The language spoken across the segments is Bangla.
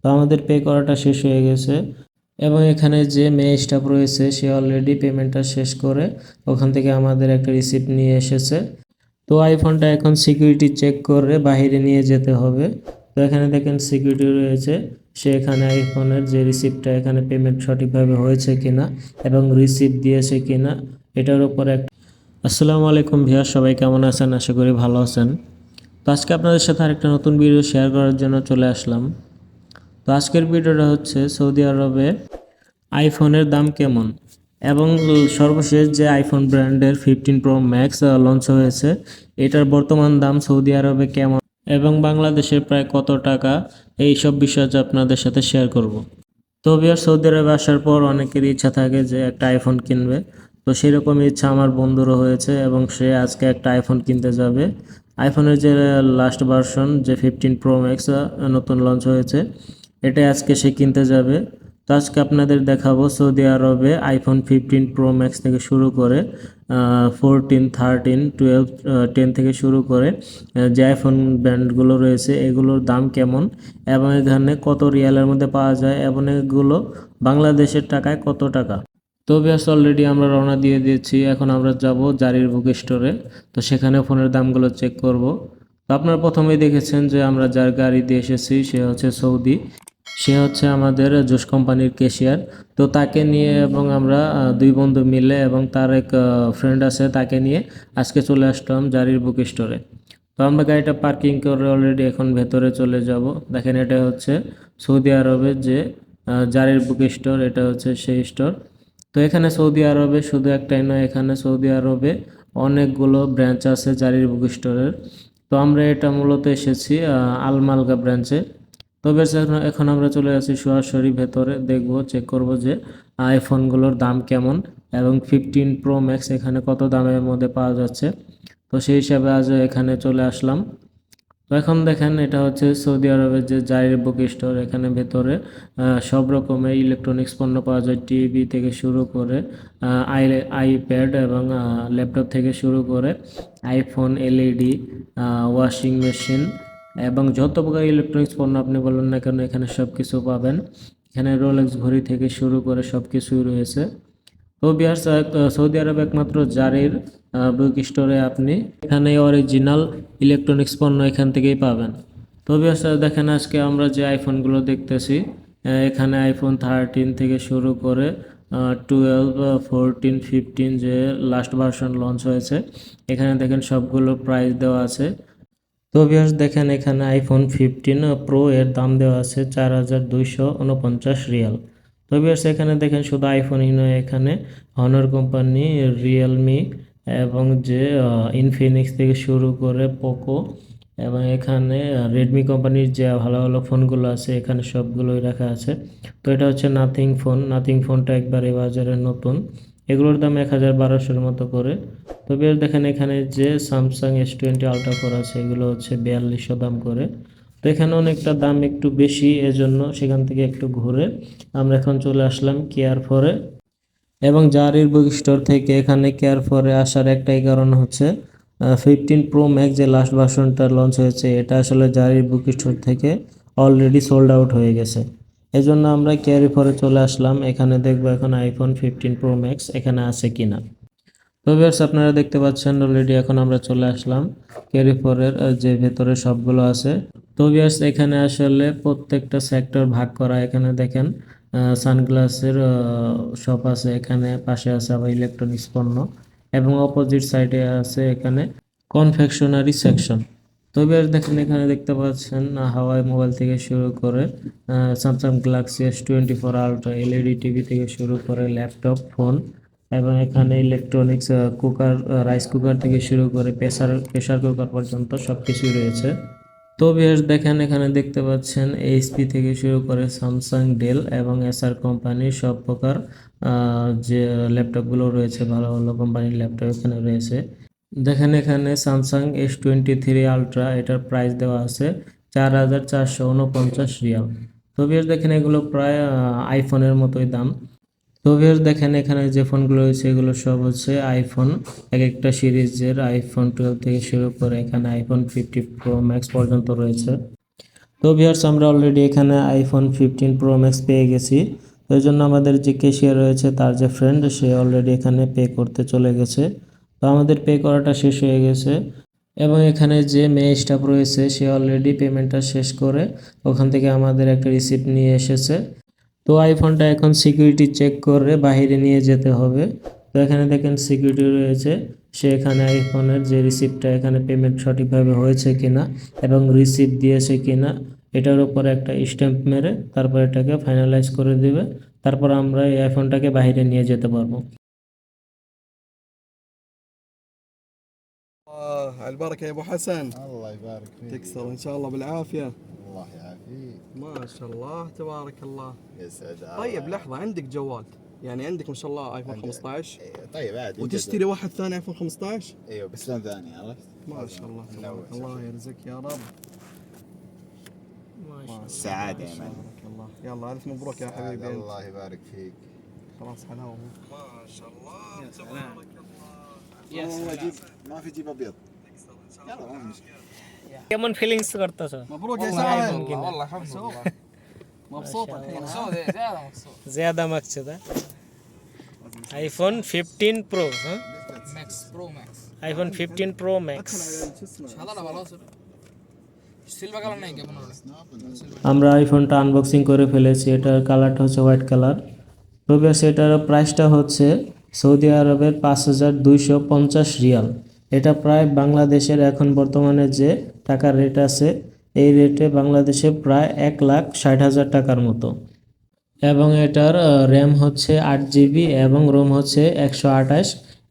তো আমাদের পে করাটা শেষ হয়ে গেছে। এবং এখানে যে মেয়ে স্টাফ রয়েছে, সে অলরেডি পেমেন্টটা শেষ করে ওখান থেকে আমাদের একটা রিসিপ্ট নিয়ে এসেছে। তো আইফোনটা এখন সিকিউরিটি চেক করে বাইরে নিয়ে যেতে হবে। তো এখানে দেখেন সিকিউরিটি রয়েছে, সে এখানে আইফোনের যে রিসিপ্টটা এখানে পেমেন্ট সঠিকভাবে হয়েছে কিনা এবং রিসিপ্ট দিয়েছে কিনা, এটার উপর এক আসসালামু আলাইকুম ভিয়া সবাই কেমন আছেন? আশা করি ভালো আছেন। তো আজকে আপনাদের সাথে আরেকটা নতুন ভিডিও শেয়ার করার জন্য চলে আসলাম। তো আজকের ভিডিওটা হচ্ছে সৌদি আরবে আইফোনের দাম কেমন? এবং সর্বশেষ যে আইফোন ব্র্যান্ডের ফিফটিন প্রো ম্যাক্স লঞ্চ হয়েছে, এটার বর্তমান দাম সৌদি আরবে কেমন? এবং বাংলাদেশের প্রায় কত টাকা? এই সব বিষয় আপনাদের সাথে শেয়ার করব। তো বিয়ার সৌদি আরবে আসার পর অনেকের ইচ্ছা থাকে যে একটা আইফোন কিনবে। তো সেরকম ইচ্ছা আমার বন্ধুরও হয়েছে এবং সে আজকে একটা আইফোন কিনতে যাবে। আইফোনের যে লাস্ট ভার্সন যে ফিফটিন প্রো ম্যাক্স নতুন লঞ্চ হয়েছে এটাই আজকে সে কিনতে যাবে। তো আজকে আপনাদের দেখাবো সৌদি আরবে আইফোন ফিফটিন প্রো ম্যাক্স থেকে শুরু করে ফোরটিন থার্টিন টুয়েলভ টেন থেকে শুরু করে যে আইফোন ব্র্যান্ডগুলো রয়েছে এগুলোর দাম কেমন এবং এখানে কত রিয়ালের মধ্যে পাওয়া যায় এবং এগুলো বাংলাদেশের টাকায় কত টাকা। তো ব্যাস অলরেডি আমরা রওনা দিয়ে দিয়েছি। এখন আমরা যাব জারির বুক স্টোরে। তো সেখানে ফোনের দামগুলো চেক করব। আপনারা প্রথমেই দেখেছেন যে আমরা যার গাড়ি দিয়ে এসেছি, সে হচ্ছে সৌদি। সে হচ্ছে আমাদের জোশ কোম্পানির কেশিয়ার তো তাকে নিয়ে এবং আমরা দুই বন্ধু মিলে এবং তার এক ফ্রেন্ড আছে, তাকে নিয়ে আজকে চলে আসলাম জারির বুক স্টোরে। তো আমরা গাড়িটা পার্কিং করে অলরেডি এখন ভেতরে চলে যাব। দেখেন এটা হচ্ছে সৌদি আরবের যে জারির বুক স্টোর, এটা হচ্ছে সেই স্টোর। তো এখানে সৌদি আরবে শুধু একটাই নয়, এখানে সৌদি আরবে অনেকগুলো ব্রাঞ্চ আছে জারির বুক স্টোরের। তো আমরা এটা মূলত এসেছি আলমালগা ব্রাঞ্চে তবে এখন আমরা চলে আসি সরাসরি ভেতরে, দেখব চেক করব যে আইফোনগুলোর দাম কেমন এবং ফিফটিন প্রো ম্যাক্স এখানে কত দামের মধ্যে পাওয়া যাচ্ছে। তো সেই হিসাবে আজ এখানে চলে আসলাম। তো এখন দেখেন এটা হচ্ছে সৌদি আরবের যে জাইর বুক স্টোর, এখানে ভেতরে সব রকমের ইলেকট্রনিক্স পণ্য পাওয়া যায়, টিভি থেকে শুরু করে আই আইপ্যাড এবং ল্যাপটপ থেকে শুরু করে আইফোন এলইডি ওয়াশিং মেশিন এবং যত প্রকার ইলেকট্রনিক্স পণ্য আপনি বললেন না কেন, এখানে সব কিছু পাবেন। এখানে রোলেক্স ঘড়ি থেকে শুরু করে সব কিছুই রয়েছে। তো বিহার সৌদি আরব একমাত্র জারির বুক স্টোরে আপনি এখানে অরিজিনাল ইলেকট্রনিক্স পণ্য এখান থেকেই পাবেন। তো বিহার দেখেন আজকে আমরা যে আইফোনগুলো দেখতেছি এখানে আইফোন থার্টিন থেকে শুরু করে টুয়েলভ ফোরটিন ফিফটিন যে লাস্ট ভার্সন লঞ্চ হয়েছে, এখানে দেখেন সবগুলো প্রাইস দেওয়া আছে। তো ভিউয়ার্স দেখেন এখানে আইফোন ফিফটিন প্রো এর দাম দেওয়া আছে চার হাজার দুইশো উনপঞ্চাশ রিয়াল। তো ভিউয়ার্স এখানে দেখেন শুধু আইফোনই নয়, এখানে হনর কোম্পানি রিয়েলমি এবং যে ইনফিনিক্স থেকে শুরু করে পোকো এবং এখানে রেডমি কোম্পানির যে ভালো ভালো ফোনগুলো আছে, এখানে সবগুলোই রাখা আছে। তো এটা হচ্ছে নাথিং ফোন নাথিং ফোনটা একবারে বাজারে নতুন। এগুলোর দাম এক হাজার বারোশোর মতো করে। তবে দেখেন এখানে যে Samsung S twenty ultra four আছে, এগুলো হচ্ছে বিয়াল্লিশশো দাম করে। এখানে অনেকটা দাম একটু বেশি, এজন্য সেখান থেকে একটু ঘুরে আমরা এখন চলে আসলাম কেয়ার ফরে এবং জারির বুক স্টোর থেকে এখানে কেয়ার ফরে আসার একটাই কারণ হচ্ছে ফিফটিন প্রো ম্যাক্স যে লাস্ট ভার্সনটা লঞ্চ হয়েছে, এটা আসলে জারির বুক স্টোর থেকে অলরেডি সোল্ড আউট হয়ে গেছে। এজন্য আমরা কেয়ারি ফরে চলে আসলাম, এখানে দেখব এখন আইফোন ফিফটিন প্রো ম্যাক্স এখানে আছে কিনা। তো ভিউয়ার্স আপনারা দেখতে পাচ্ছেন অলরেডি এখন আমরা চলে আসলাম ক্যারি ফরের যে ভেতরে সবগুলো আছে। তো ভিউয়ার্স এখানে আসলে প্রত্যেকটা সেক্টর ভাগ করা, এখানে দেখেন সানগ্লাসের শপ আছে, এখানে পাশে আছে আবার ইলেকট্রনিক্স পণ্য এবং অপোজিট সাইডে আছে এখানে কনফেকশনারি সেকশন তো ভিউয়ার্স দেখেন, এখানে দেখতে পাচ্ছেন, হাওয়াই মোবাইল থেকে শুরু করে Samsung Galaxy S twenty four ultra LED TV থেকে শুরু করে ল্যাপটপ ফোন এবং এখানে ইলেকট্রনিক্স কুকার রাইস কুকার থেকে শুরু করে প্রেসার প্রেসার কুকার পর্যন্ত সব কিছুই রয়েছে। তো বেশ দেখেন, এখানে দেখতে পাচ্ছেন এইচপি থেকে শুরু করে স্যামসাং ডেল এবং এসআর কোম্পানির সব প্রকার যে ল্যাপটপগুলো রয়েছে, ভালো ভালো কোম্পানির ল্যাপটপ এখানে রয়েছে। দেখেন, এখানে Samsung S twenty three ultra এটার প্রাইস দেওয়া আছে চার হাজার চারশো উনপঞ্চাশ রিয়াল। তো বেশ দেখেন, এগুলো প্রায় আইফোনের মতোই দাম। তো দেখেন এখানে যে ফোনগুলো রয়েছে, এগুলো সব হচ্ছে আইফোন এক একটা সিরিজের আইফোন টুয়েলভ থেকে শুরু করে এখানে আইফোন ফিফটি প্রো ম্যাক্স পর্যন্ত রয়েছে। তো ভিউয়ার্স আমরা অলরেডি এখানে আইফোন ফিফটিন প্রো ম্যাক্স পেয়ে গেছি। তো জন্য আমাদের যে কেশিয়ার রয়েছে, তার যে ফ্রেন্ড সে অলরেডি এখানে পে করতে চলে গেছে। তো আমাদের পে করাটা শেষ হয়ে গেছে। এবং এখানে যে মেয়ে স্টাফ রয়েছে, সে অলরেডি পেমেন্টটা শেষ করে ওখান থেকে আমাদের একটা রিসিপ্ট নিয়ে এসেছে। তো আইফোনটা এখন সিকিউরিটি চেক করে বাহিরে নিয়ে যেতে হবে। তো এখানে দেখেন সিকিউরিটি রয়েছে। সে এখানে আইফোনের যে রিসিপ্টটা এখানে পেমেন্ট সঠিকভাবে হয়েছে কিনা এবং রিসিপ্ট দিয়েছে কিনা, এটার উপর একটা স্ট্যাম্প মেরে তারপর এটাকে ফাইনালাইজ করে দেবে। তারপর আমরা এই আইফোনটাকে বাইরে নিয়ে যেতে পারব। الله على البركة يا أبو حسن. الله يبارك فيك. تكسر إن شاء الله بالعافية. الله يعافيك. ما شاء الله تبارك الله. يسعد طيب لحظة عندك جوال. يعني عندك ما شاء الله ايفون عندي. 15 إيه، طيب عادي وتشتري واحد ثاني ايفون 15 أيوه بس لون ثاني عرفت؟ ما شاء الله تبارك الله. يرزقك يا رب. ما شاء الله يا معلم. الله. يلا ألف مبروك يا حبيبي. الله يبارك فيك. خلاص حلاوة ما شاء الله تبارك الله. والله جيب ما في جيب أبيض. কেমন ফিলিংস করতেছ? Ziyada Maksuda iPhone fifteen pro হ্যাঁ? আইফোন ফিফটিন প্রো ম্যাক্স আমরা আইফোনটা আনবক্সিং করে ফেলেছি। এটার কালারটা হচ্ছে হোয়াইট কালার তবে সেটার প্রাইসটা হচ্ছে সৌদি আরবের পাঁচ হাজার দুইশো পঞ্চাশ রিয়াল। এটা প্রায় বাংলাদেশের এখন বর্তমানে যে টাকার রেট আছে, এই রেটে বাংলাদেশে প্রায় এক লাখ ষাট হাজার টাকার মতো। এবং এটার র্যাম হচ্ছে আট জিবি এবং রোম হচ্ছে একশো আঠাশ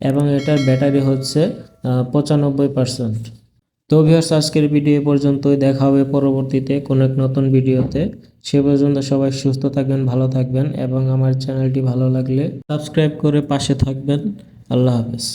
এবং এটার ব্যাটারি হচ্ছে পঁচানব্বই পার্সেন্ট তো ভিউয়ার্স আজকের ভিডিও পর্যন্তই। দেখা হবে পরবর্তীতে কোনো এক নতুন ভিডিওতে সে পর্যন্ত সবাই সুস্থ থাকবেন, ভালো থাকবেন এবং আমার চ্যানেলটি ভালো লাগলে সাবস্ক্রাইব করে পাশে থাকবেন। আল্লাহ হাফেজ।